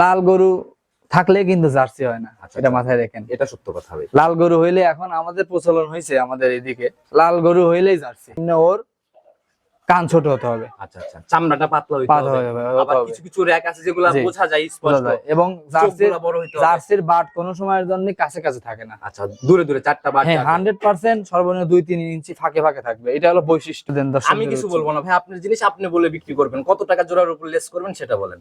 লাল গরু থাকলে কিন্তু জার্সি হয় না আচ্ছা, এটা। মাথায় রেখেন। এটা সত্য কথা লাল গরু হইলে এখন আমাদের প্রচলন হয়েছে আমাদের এদিকে। লাল গরু হইলেই জার্সি। ওর কান ছোট হতে হবে। আচ্ছা আচ্ছা চামড়াটা পাতলা হইতে হবে। হতে হবে, হতে আবার কিছু কিছু র্যাক আছে যেগুলো বোঝা যায় স্পষ্ট। এবং জার্সির চোখগুলো বড় হইতে হবে। জার্সির বাট কোনো সময়ের জন্য কাছে কাছে থাকে না। আচ্ছা দূরে দূরে চারটা বার হ্যাঁ হান্ড্রেড পার্সেন্ট সর্বনিম্ন দুই তিন ইঞ্চি ফাঁকে ফাঁকে থাকবে। এটা হলো বৈশিষ্ট্য দেন আমি কিছু বলব না ভাই আপনার জিনিস আপনি বলে বিক্রি করবেন। কত টাকা জোড়ার উপর লেস করবেন সেটা বলেন।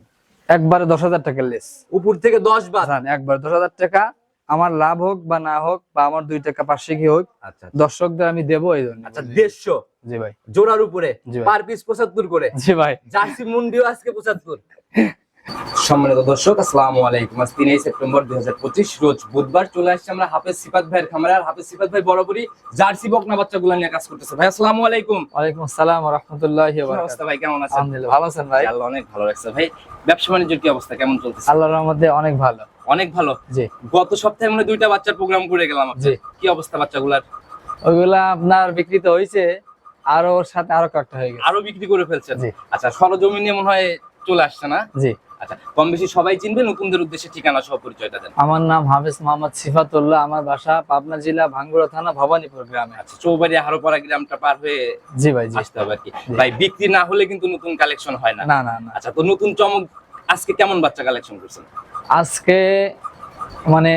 একবারে দশ হাজার টাকা লেস। উপর থেকে দশ বার একবারে দশ হাজার টাকা। আমার লাভ হোক বা না হোক বা আমার দুই টাকা পাশে কি হোক আচ্ছা দর্শকদের আমি দেবো এই জন্য আচ্ছা দেড়শো। জি ভাই। জোড়ার উপরে। পার পিস পঁচাত্তর করে। জি ভাই। জার্সি মুন্ডিও আজকে পঁচাত্তর। সম্মানিত দর্শক আসসালামু আলাইকুম। আজ তিনই সেপ্টেম্বর দুই রোজ বুধবার চলে আসছে আমরা হাফেজ সিফাত ভাইয়ের খামারে। আর হাফেজ সিফাত ভাই বরাবরই জার্সি বকনা বাচ্চাগুলো নিয়ে কাজ করতেছে। ভাই আসসালামু আলাইকুম। ওয়ালাইকুম আসসালাম রহমতুল্লাহ কি অবস্থা ভাই? কেমন আছেন? আলহামদুলিল্লাহ ভালো আছেন ভাই? আল্লাহ অনেক ভালো লাগছে ভাই ব্যবসা বাণিজ্যের কি অবস্থা? কেমন চলতেছে? আল্লাহর রহমতে অনেক ভালো। অনেক ভালো? জি। গত সপ্তাহে মনে দুইটা বাচ্চার প্রোগ্রাম করে গেলাম জি। কি অবস্থা বাচ্চাগুলার? ওইগুলা আপনার বিক্রি তো হয়েছে আর ওর সাথে আরও কয়েকটা হয়ে গেছে। আরও বিক্রি করে ফেলছেন? জি। আচ্ছা সরজমিনে মনে হয় চলে আসছে না? জি। আচ্ছা কম বেশি সবাই চিনবে নতুনদের উদ্দেশ্যে ঠিকানা সহ পরিচয়টা দেন। আমার নাম হাফেজ মোহাম্মদ সিফাতুল্লাহ আমার বাসা পাবনা জেলা ভাঙ্গুড়া থানা ভবানীপুর গ্রামে। আচ্ছা চৌবাড়ি হারোপাড়া গ্রামটা পার হয়ে জি ভাই জি। আসতে হবে আর কি। ভাই বিক্রি না হলে কিন্তু নতুন কালেকশন হয় না। না না না। আচ্ছা তো নতুন চমক আজকে কেমন বাচ্চা কালেকশন করছেন? আজকে মানে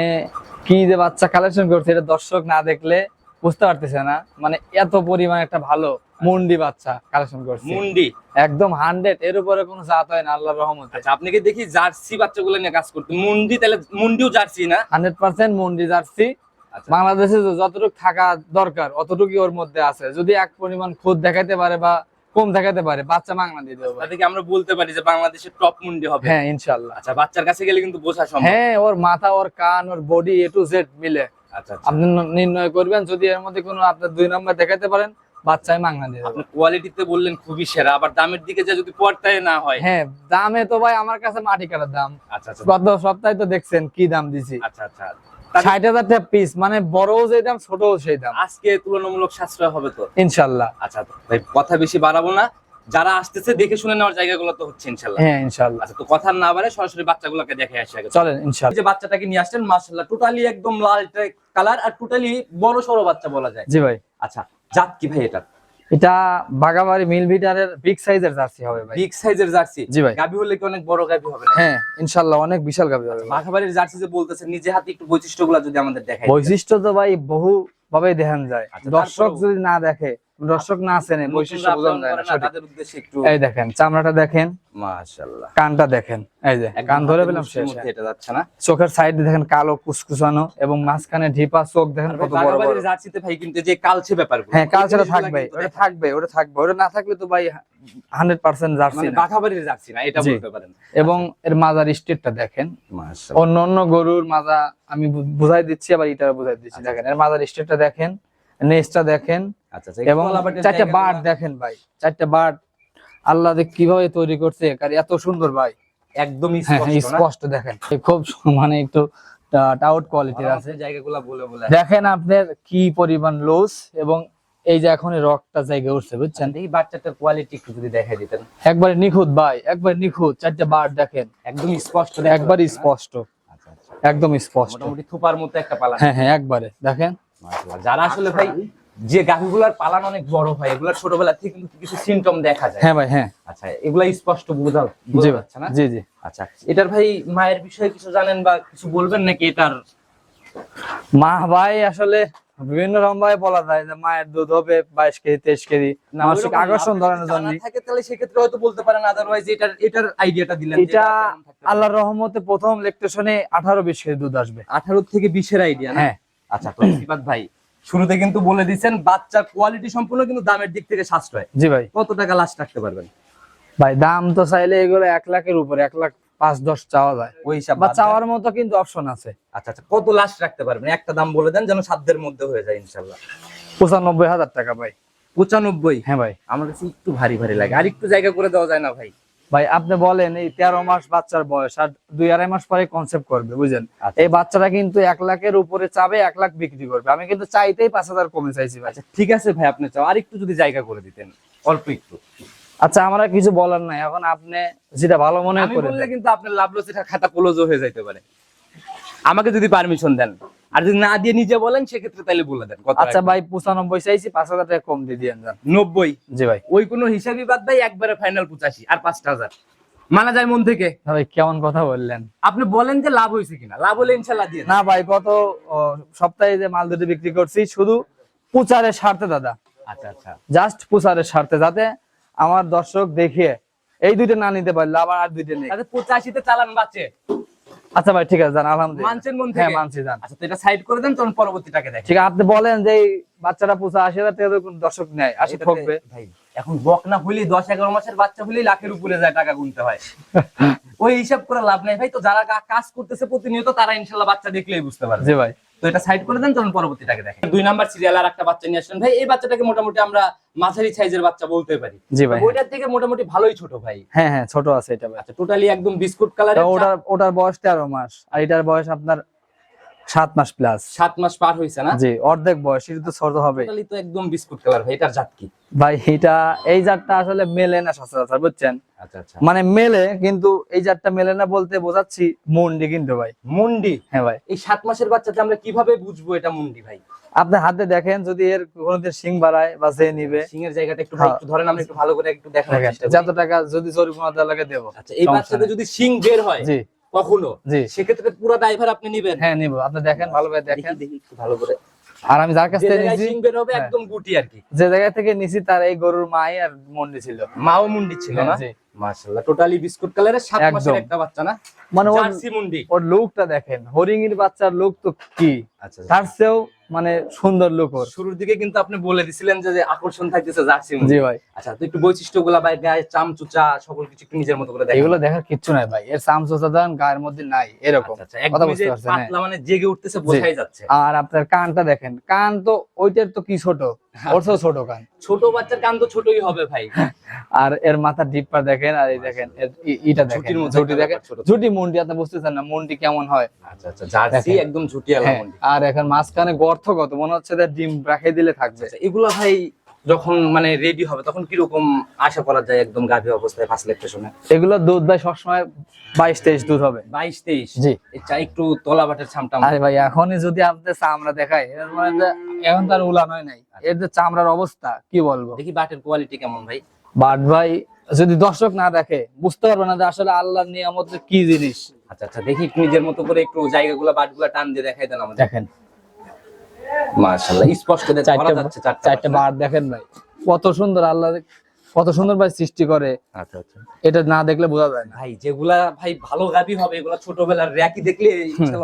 কি যে বাচ্চা কালেকশন করছে এটা দর্শক না দেখলে বুঝতে পারতেছে না। মানে এত পরিমাণ একটা ভালো মুন্ডি বাচ্চা কালেকশন করছে। মুন্ডি? একদম হান্ড্রেড এর উপরে কোনো জাত হয় না আল্লাহর রহমতে। আচ্ছা আপনাকে দেখি জার্সি বাচ্চাগুলো নিয়ে কাজ করতে মুন্ডি তাহলে মুন্ডিও জার্সি না? হান্ড্রেড পার্সেন্ট মুন্ডি জার্সি। আচ্ছা। বাংলাদেশে যতটুকু থাকা দরকার অতটুকুই ওর মধ্যে আছে। যদি এক পরিমাণ খুদ দেখাতে পারে বা কম দেখাতে পারে বাচ্চা বাংলা দিয়ে দেবো। তাতে কি আমরা বলতে পারি যে বাংলাদেশের টপ মুন্ডি হবে? হ্যাঁ ইনশাল্লাহ আচ্ছা বাচ্চার কাছে গেলে কিন্তু বোঝা সম্ভব। হ্যাঁ ওর মাথা ওর কান ওর বডি এ টু জেড মিলে। আচ্ছা আচ্ছা। আপনি নির্ণয় করবেন যদি এর মধ্যে কোনো আপনার দুই নম্বর দেখাতে পারেন বাচ্চায় মাংনা দিয়ে আপনি কোয়ালিটিতে বললেন খুবই সেরা আবার দামের দিকে যা যদি পর্তায় না হয়। হ্যাঁ দামে তো ভাই আমার কাছে মাটি কাটার দাম। আচ্ছা আচ্ছা। গত সপ্তাহে তো দেখছেন কি দাম দিছি। আচ্ছা আচ্ছা। ষাট হাজার টাকা পিস মানে বড়ও যে দাম ছোটও সেই দাম। আজকে তুলনামূলক সাশ্রয় হবে তো? ইনশাল্লাহ। আচ্ছা ভাই কথা বেশি বাড়াবো না। যারা আসতেছে দেখে শুনে নেওয়ার জায়গাগুলো তো হচ্ছে ইনশাল্লাহ। হ্যাঁ ইনশাল্লাহ। আচ্ছা তো কথা না বাড়ে সরাসরি বাচ্চাগুলোকে দেখে আসে আগে। চলেন ইনশাল্লাহ। যে বাচ্চাটাকে নিয়ে আসছেন মাশাআল্লাহ টোটালি একদম লাল কালার আর টোটালি বড় সড়ো বাচ্চা বলা যায়। জি ভাই। আচ্ছা জাত কি ভাই এটা? এটা বাগাবাড়ি মিল ভিটারের বিগ সাইজের জার্সি হবে ভাই। বিগ সাইজের জার্সি? জি ভাই। গাবি হলে কি অনেক বড় গাবি হবে না হ্যাঁ ইনশাল্লাহ অনেক বিশাল গাবি হবে বাগাবাড়ির জার্সি যে বলতেছেন নিজে হাতে একটু বৈশিষ্ট্যগুলো যদি আমাদের দেখায় বৈশিষ্ট্য তো ভাই বহু ভাবে দেখান যায়। আচ্ছা, দর্শক যদি না দেখে দর্শক না চেনে বৈশিষ্ট্য বোঝানো যায় না সঠিক। তাদের উদ্দেশ্যে একটু এই দেখেন চামড়াটা দেখেন। মাশাআল্লাহ। কানটা দেখেন এই যে কান ধরে পেলাম শেষ। মধ্যে এটা যাচ্ছে না। চোখের সাইডে দেখেন কালো কুসকুসানো এবং মাঝখানে ঢিপা চোখ দেখেন কত বড় বড়। জার্সিতে ভাই কিন্তু যে কালচে ব্যাপার হ্যাঁ কালচারটা থাকবে ওটা থাকবে ওটা থাকবে ওটা না থাকলে তো ভাই হান্ড্রেড পার্সেন্ট জার্সি মানে বাঘাবাড়ির জার্সি না এটা। বলতে পারেন। এবং এর মাজার স্টেটটা দেখেন। মাশাআল্লাহ। অন্য অন্য গরুর মাজা আমি বুঝাই দিচ্ছি আবার এটা বুঝাই দিচ্ছি। দেখেন এর মাজার স্টেটটা দেখেন নেসটা দেখেন আচ্ছা আচ্ছা এবং চারটা বাট দেখেন ভাই চারটা বাট আল্লাহ কীভাবে তৈরি করছে এত সুন্দর ভাই। একদমই হ্যাঁ স্পষ্ট দেখেন। খুব মানে একটু টাউট কোয়ালিটির আছে। জায়গাগুলো বলে বলে। দেখেন আপনার কি পরিমাণ লোস এবং এই যে এখন রকটা জায়গায় উঠছে বুঝছেন? এই বাচ্চাটার কোয়ালিটি একটু যদি দেখাই দিতেন। একবারে নিখুঁত ভাই একবার নিখুঁত চারটা বার দেখেন। একদম স্পষ্ট একবারই স্পষ্ট। আচ্ছা আচ্ছা। একদম স্পষ্ট। মোটামুটি থুপার মতো একটা পালা। হ্যাঁ হ্যাঁ একবারে দেখেন। যারা আসলে ভাই যে গাভিগুলার পালান অনেক বড় হয় এগুলা ছোটবেলা থেকে কিন্তু কিছু সিমটম দেখা যায়। হ্যাঁ ভাই হ্যাঁ। আচ্ছা এগুলা স্পষ্ট বোঝা জি না? জি জি। আচ্ছা এটার ভাই মায়ের বিষয়ে কিছু জানেন বা কিছু বলবেন নাকি এটার? মা ভাই আসলে বিভিন্ন রকম ভাবে বলা যায় যে মায়ের দুধ হবে বাইশ কেজি তেইশ কেজি। মানসিক আকর্ষণ ধরানোর জন্য থাকে তাহলে সেক্ষেত্রে হয়তো বলতে পারেন আদারওয়াইজ এটার এটার আইডিয়াটা দিলেন এটা আল্লাহর রহমতে প্রথম লেকটেশনে আঠারো বিশ কেজি দুধ আসবে। 18 থেকে বিশের আইডিয়া হ্যাঁ। আচ্ছা তো ভাই শুরুতে কিন্তু বলে দিচ্ছেন বাচ্চার কোয়ালিটি সম্পূর্ণ কিন্তু দামের দিক থেকে সাশ্রয়। জি ভাই। কত টাকা লাস্ট রাখতে পারবেন? ভাই দাম তো চাইলে এগুলো এক লাখের উপরে এক লাখ পাঁচ দশ চাওয়া যায়। ওই হিসাব বা চাওয়ার মতো কিন্তু অপশন আছে। আচ্ছা আচ্ছা কত লাস্ট রাখতে পারবেন? একটা দাম বলে দেন যেন সাধ্যের মধ্যে হয়ে যায় ইনশাল্লাহ পঁচানব্বই হাজার টাকা ভাই। পঁচানব্বই? হ্যাঁ ভাই। আমার কাছে একটু ভারী ভারী লাগে। আর একটু জায়গা করে দেওয়া যায় না ভাই। ভাই আপনি বলেন এই তেরো মাস বাচ্চার বয়স আর দুই আড়াই মাস পরে কনসেপ্ট করবে বুঝলেন? আচ্ছা। এই বাচ্চাটা কিন্তু এক লাখের উপরে চাবে এক লাখ বিক্রি করবে। আমি কিন্তু চাইতেই পাঁচ হাজার কমে চাইছি ভাই। আচ্ছা ঠিক আছে ভাই আপনি চাও। আর একটু যদি জায়গা করে দিতেন অল্প একটু। আচ্ছা আমার কিছু বলার নাই। এখন আপনি যেটা ভালো মনে করেন কিন্তু আপনার লাভ লস এটা খাতা ক্লোজও হয়ে যাইতে পারে। আমাকে যদি পারমিশন দেন। আর যদি না দিয়ে নিজে বলেন সেক্ষেত্রে তাহলে বলে দেন। আচ্ছা ভাই পঁচানব্বই চাইছি পাঁচ হাজার টাকা কম দিয়ে যান। নব্বই? জি ভাই। ওই কোনো হিসাবই বাদ ভাই একবারে ফাইনাল পঁচাশি আর পাঁচটা হাজার। মানা যায় মন থেকে? ভাই কেমন কথা বললেন? আপনি বলেন যে লাভ হয়েছে কিনা। লাভ হলে ইনশাল্লাহ দিয়ে না ভাই গত সপ্তাহে যে মাল দুটি বিক্রি করছি শুধু প্রচারের স্বার্থে দাদা। আচ্ছা আচ্ছা। জাস্ট প্রচারের স্বার্থে যাতে আমার দর্শক দেখিয়ে এই দুইটা না নিতে পারলে আবার আর দুইটা নেই। পঁচাশিতে চালান বাঁচে। আচ্ছা ভাই ঠিক আছে জান আলহামদুলিল্লাহ। মানছেন মন হ্যাঁ মানছি জান আচ্ছা তো এটা সাইড করে দেন তখন পরবর্তীটাকে দেখেন ঠিক আছে আপনি বলেন যে বাচ্চাটা পোষা আশি হাজার টাকা তো দর্শক নেয় আশি এটাতে- ঠকবে। ভাই এখন বক না হইলে দশ এগারো মাসের বাচ্চা হইলে লাখের উপরে যায় টাকা গুনতে হয়। ওই হিসাব করে লাভ নাই। ভাই তো যারা কাজ করতেছে প্রতিনিয়ত তারা ইনশাল্লাহ বাচ্চা দেখলেই বুঝতে পারবে। জি ভাই। তো এটা সাইড করে দেন তখন পরবর্তীটাকে দেখেন। দুই নাম্বার সিরিয়াল আর একটা বাচ্চা নিয়ে আসলেন। ভাই এই বাচ্চাটাকে মোটামুটি আমরা মাঝারি সাইজের বাচ্চা বলতে পারি। জি ভাই ওইটার থেকে মোটামুটি ভালোই ছোট ভাই। হ্যাঁ হ্যাঁ ছোট আছে এটা আচ্ছা টোটালি একদম বিস্কুট কালার ওটার ওটার বয়স তেরো মাস আর এটার বয়স আপনার সাত মাস প্লাস সাত মাস পার হয়েছে না? জি অর্ধেক বয়স এটা তো ছোট হবে তো একদম বিস্কুট কালার ভাই এটার জাত কি? ভাই এটা এই জাতটা আসলে মেলে না সচরাচর বুঝছেন? আচ্ছা আচ্ছা। মানে মেলে কিন্তু এই জাতটা মেলে না বলতে বোঝাচ্ছি মুন্ডি কিন্তু ভাই। মুন্ডি? হ্যাঁ ভাই। এই সাত মাসের বাচ্চাতে আমরা কীভাবে বুঝব এটা মুন্ডি ভাই? আপনি হাতে দেখেন যদি এর কোনোদিন সিং বাড়ায় বা যে নিবে। শিং এর জায়গাটা একটু ভাই হ্যাঁ। একটু ধরেন আমরা একটু ভালো করে একটু দেখার চেষ্টা করি। যত টাকা যদি জরিমানা লাগে দেবো। আচ্ছা এই বাচ্চাতে যদি সিং বের হয় জি। কখনো? জি। সেক্ষেত্রে পুরো ড্রাইভার আপনি নিবেন। হ্যাঁ নিব। আপনি দেখেন ভালোভাবে দেখেন। ভালো করে। আর আমি যার কাছ থেকে নিছি বের হবে হ্যাঁ। একদম গুটি আর কি। যে জায়গা থেকে নিছি তার এই গরুর মাই আর মুন্ডি ছিল। মাও মুন্ডি ছিল না? হ্যাঁ, জি। মাশাআল্লাহ টোটালি বিস্কুট কালারের সাত মাসের একটা বাচ্চা না? মানে ওর জার্সি মুন্ডি। ওর লুকটা দেখেন হরিং এর বাচ্চার লুক তো কি? আচ্ছা। তার চেয়েও মানে সুন্দর লুক ওর। শুরুর দিকে কিন্তু আপনি বলে দিছিলেন যে আকর্ষণ থাকতেছে জার্সি জি ভাই। আচ্ছা তো একটু বৈশিষ্ট্যগুলা ভাই গায়ে চামচুচা সকল কিছু একটু নিজের মতো করে দেখেন। এগুলো দেখার কিচ্ছু নাই ভাই। এর চামচুচা দান গায়ের মধ্যে নাই এরকম। আচ্ছা, আচ্ছা, কথা বুঝতে পারছেন হ্যাঁ। পাতলা মানে জেগে উঠতেছে বোঝাই যাচ্ছে। আর আপনার কানটা দেখেন কান তো ওইটার তো কি ছোট? ওর তো ছোট কান। ছোট বাচ্চার কান তো ছোটই হবে ভাই। আর এর মাথার ডিপটা দেখেন আর এই দেখেন এটা দেখেন ঝুটি দেখেন। ছোট। ঝুটি মুন্ডি আপনি বুঝতেছেন না মুন্ডি কেমন হয়। আচ্ছা আচ্ছা জার্সি একদম ঝুটিয়ালা হ্যাঁ, মুন্ডি। আর এখন মাঝখানে গর্ত কত মনে হচ্ছে যে ডিম রাখে দিলে থাকবে। আচ্ছা এগুলো ভাই যখন মানে রেডি হবে তখন কীরকম আশা করা যায় একদম গাভী অবস্থায় ফার্স্ট লেকটেশনে এগুলো দুধ ভাই সবসময় বাইশ তেইশ দুধ হবে। বাইশ তেইশ? জি। এটা একটু তলা বাটের ছামটা আরে ভাই এখনই যদি আপনাদের চামড়া দেখায় এর মানে যে এখন তার উলান হয় নাই। এর যে চামড়ার অবস্থা কি বলব? দেখি বাটের কোয়ালিটি কেমন ভাই? বাট ভাই যদি দর্শক না দেখে বুঝতে পারবে না যে আসলে আল্লাহর নিয়ামত কি জিনিস। আচ্ছা আচ্ছা দেখি নিজের মতো করে একটু জায়গাগুলো বাটগুলো টান দিয়ে দেখাই দেন আমাদের। দেখেন। মাশাআল্লাহ স্পষ্ট চারটা দেখেন ভাই। কত সুন্দর আল্লাহ কত সুন্দর ভাই সৃষ্টি করে। আচ্ছা আচ্ছা। এটা না দেখলে বোঝা যায় না। ভাই যেগুলা ভাই ভালো গাভী হবে এগুলা ছোটবেলার র্যাকি দেখলে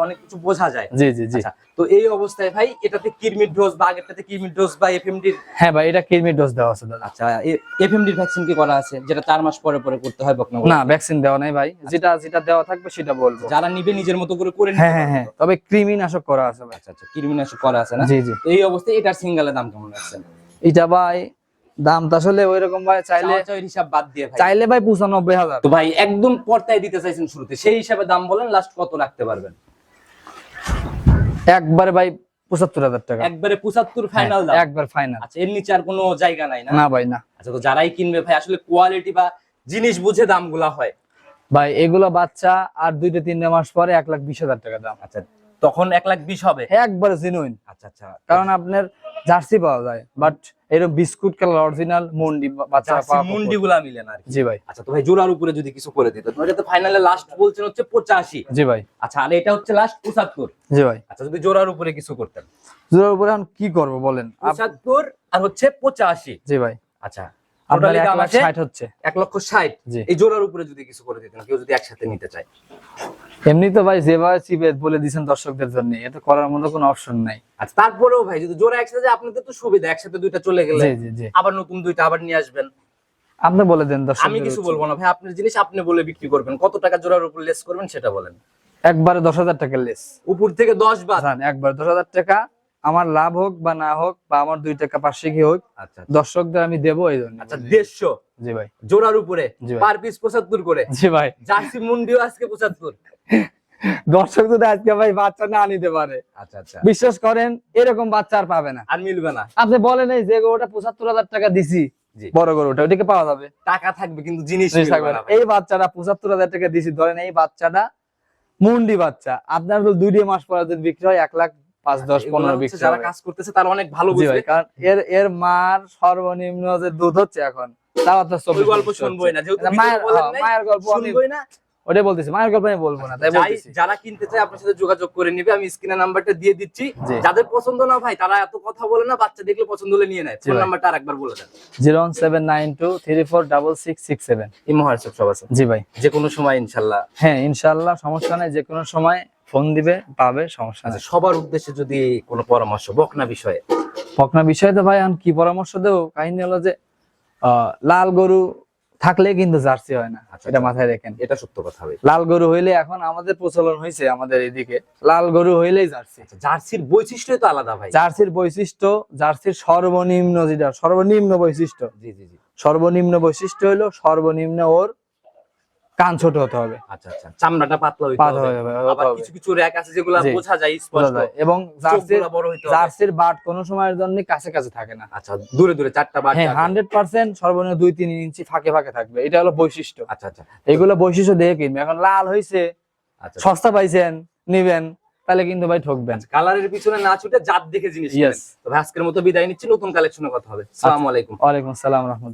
অনেক কিছু বোঝা যায়। জি জি জি। আচ্ছা তো এই অবস্থায় ভাই এটাতে কিরমির ডোজ বা আগেরটাতে কিরমির ডোজ বা এফএমডির হ্যাঁ ভাই এটা কিডনির ডোজ দেওয়া আছে দাদা। আচ্ছা এফএমডির ভ্যাকসিন কি করা আছে যেটা চার মাস পরে পরে করতে হয় বকনা না ভ্যাকসিন দেওয়া নাই ভাই। যেটা যেটা দেওয়া থাকবে সেটা বলব। যারা নিবে নিজের মতো করে করে হ্যাঁ হ্যাঁ হ্যাঁ। তবে কৃমি নাশক করা আছে ভাই। আচ্ছা আচ্ছা কৃমিনাশক করা আছে না? জি জি। এই অবস্থায় এটার সিঙ্গেলের দাম কেমন রাখছেন এটা ভাই দাম তো আসলে ওই রকম ভাই চাইলে হিসাব বাদ দিয়ে চাইলে ভাই পঁচানব্বই হাজার। তো ভাই একদম পর্তায় দিতে চাইছেন শুরুতে সেই হিসাবে দাম বলেন লাস্ট কত রাখতে পারবেন? একবারে ভাই পঁচাত্তর হাজার টাকা। একবারে পঁচাত্তর ফাইনাল দাম। একবার ফাইনাল আচ্ছা এর নিচে আর কোনো জায়গা নাই না? না ভাই না। আচ্ছা তো যারাই কিনবে ভাই আসলে কোয়ালিটি বা জিনিস বুঝে দামগুলা হয়। ভাই এগুলো বাচ্চা আর দুইটা তিনটা মাস পরে এক লাখ বিশ হাজার টাকা দাম। আচ্ছা তখন এক লাখ বিশ হবে? একবারে জেনুইন আচ্ছা আচ্ছা। কারণ আপনার জার্সি পাওয়া যায় বাট এরকম বিস্কুট কালার অরিজিনাল মুন্ডি বাচ্চা পাওয়া মুন্ডি গুলা মিলে না জি ভাই। আচ্ছা তো ভাই জোড়ার উপরে যদি কিছু করে দিত এটা তো ফাইনালে লাস্ট বলছেন হচ্ছে পঁচাশি। জি ভাই। আচ্ছা আর এটা হচ্ছে লাস্ট পঁচাত্তর। জি ভাই। আচ্ছা যদি জোড়ার উপরে কিছু করতেন। জোরের উপরে এখন কি করব বলেন? আপ- পঁচাত্তর আর হচ্ছে পঁচাশি। জি ভাই। আচ্ছা টোটালি দাম আছে? ষাট হচ্ছে। এক লক্ষ ষাট? জি। এই জোড়ার উপরে যদি কিছু করে দিতেন কেউ যদি একসাথে নিতে চায়। এমনি তো ভাই যেভাবে চিপে বলে দিয়েছেন দর্শকদের জন্য এতে করার মতো কোনো অপশন নাই। আচ্ছা তারপরেও ভাই যদি জোড়া একসাথে আপনাদের তো সুবিধা একসাথে দুইটা চলে গেলে আবার নতুন দুইটা আবার নিয়ে আসবেন। আপনি বলে দেন দর্শক আমি কিছু বলব না ভাই আপনার জিনিস আপনি বলে বিক্রি করবেন। কত টাকা জোড়ার উপর লেস করবেন সেটা বলেন। একবারে দশ হাজার টাকা লেস। উপর থেকে দশ জান একবার দশ হাজার টাকা আমার লাভ হোক বা না হোক বা আমার দুই টাকা পাঁচশো কি হোক আচ্ছা দর্শকদের আমি দেবো এই জন্য। আচ্ছা দেড়শো জি ভাই। জোড়ার উপরে পার পিস পঁচাত্তর করে। জি ভাই। জার্সি মুন্ডিও আজকে পঁচাত্তর। দর্শক যদি আজকে ভাই বাচ্চা না নিতে পারে আচ্ছা আচ্ছা। বিশ্বাস করেন এরকম বাচ্চা আর পাবে না। আর মিলবে না। আপনি বলেন এই যে ওটা পঁচাত্তর হাজার টাকা দিছি। বড় গরুটা ওইটাকে পাওয়া যাবে। টাকা থাকবে কিন্তু জিনিস থাকবে না। এই বাচ্চাটা পঁচাত্তর হাজার টাকা দিছি ধরেন এই বাচ্চাটা মুন্ডি বাচ্চা। আপনার দুই মাস পরে যদি বিক্রি হয় এক লাখ পাঁচ দশ পনেরো বিক্রি যারা কাজ করতেছে তারা অনেক ভালো বুঝবে। কারণ এর এর মার সর্বনিম্ন যে দুধ হচ্ছে এখন তাও আপনার চব্বিশ গল্প শুনবোই না মায়ের ভিডিওতে বলেন হ্যাঁ, নাই, মায়ের গল্প শুনবোই না। ওটাই বলতেছি মায়ের গল্প আমি বলব না তাই বলতেছি। যারা কিনতে চায় আপনার সাথে যোগাযোগ করে নিবে আমি স্ক্রিনে নাম্বারটা দিয়ে দিচ্ছি। যাদের পছন্দ না ভাই তারা এত কথা বলে না বাচ্চা দেখলে পছন্দ হলে নিয়ে নেয়। ফোন। নাম্বারটা আরেকবার বলে দেন। Zero one seven nine two three four double six imo WhatsApp সব আছে। জি ভাই। যে কোনো সময় ইনশাল্লাহ। হ্যাঁ ইনশাল্লাহ সমস্যা নেই যে কোনো সময় ফোন দিবে পাবে সমস্যা আচ্ছা নেই। সবার উদ্দেশ্যে যদি কোনো পরামর্শ বকনা বিষয়ে। বকনা বিষয়ে তো ভাই আমি কি পরামর্শ দেবো? কাহিনী হলো যে লাল গরু থাকলে কিন্তু জার্সি হয় না। আচ্ছা, এটা আচ্ছা। মাথায় রেখেন। এটা সত্য কথা ভাই। লাল গরু হইলে এখন আমাদের প্রচলন হয়েছে আমাদের এদিকে। লাল গরু হইলেই জার্সি। আচ্ছা, জার্সির বৈশিষ্ট্যই তো আলাদা ভাই। জার্সির বৈশিষ্ট্য জার্সির সর্বনিম্ন যেটা সর্বনিম্ন বৈশিষ্ট্য। জি জি জি। সর্বনিম্ন বৈশিষ্ট্য হলো সর্বনিম্ন ওর কান ছোট হতে হবে। আচ্ছা আচ্ছা। চামড়াটা পাতলা হইতে হবে। হতে হবে, হতে আবার কিছু কিছু র্যাক আছে যেগুলো বোঝা যায় স্পষ্ট। এবং জার্সির চোখগুলা বড় হইতে হবে। জার্সির বাট কোনো সময়ের জন্য কাছে কাছে থাকে না। আচ্ছা দূরে দূরে চারটা হ্যাঁ সর্বনিম্ন ইঞ্চি ফাঁকে ফাঁকে থাকবে। এটা হলো বৈশিষ্ট্য। আচ্ছা আচ্ছা। এগুলো বৈশিষ্ট্য দেখে কিনবে। এখন লাল হয়েছে আচ্ছা। সস্তা পাইছেন নিবেন তাহলে কিন্তু ভাই ঠকবেন। কালারের পিছনে না ছুটে জাত দেখে জিনিস। আজকের মতো বিদায় নিচ্ছি। নতুন কালেকশনের কথা হবে। আসসালামু আলাইকুম। ওয়ালাইকুম আসসালাম রহমতুল্লাহ